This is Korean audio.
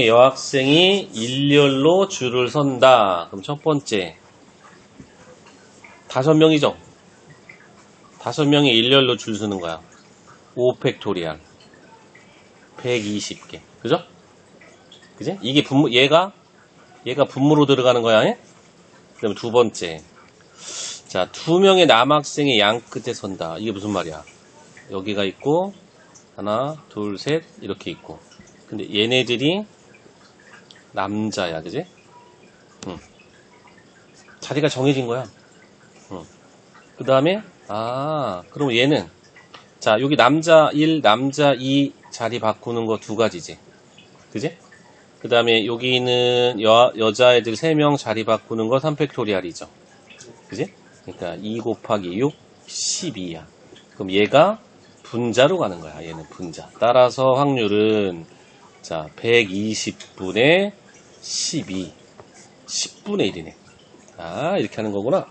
여학생이 일렬로 줄을 선다. 그럼 첫 번째. 다섯 명이죠? 다섯 명이 일렬로 줄 서는 거야. 5팩토리알. 120개. 그죠? 그지? 이게 분모, 얘가, 얘가 분모로 들어가는 거야. 예? 그다음에 두 번째. 자, 두 명의 남학생이 양 끝에 선다. 이게 무슨 말이야? 여기가 있고, 하나, 둘, 셋, 이렇게 있고. 근데 얘네들이 남자야, 그지? 응. 자리가 정해진 거야. 응. 그 다음에, 아, 그럼 얘는, 자, 여기 남자 1, 남자 2 자리 바꾸는 거 두 가지지. 그지? 그 다음에 여기는 여, 여자애들 3명 자리 바꾸는 거 3팩토리알이죠. 그지? 그러니까 2 곱하기 6, 12야. 그럼 얘가 분자로 가는 거야. 얘는 분자. 따라서 확률은 자 120분의 12, 10분의 1이네. 아 이렇게 하는 거구나.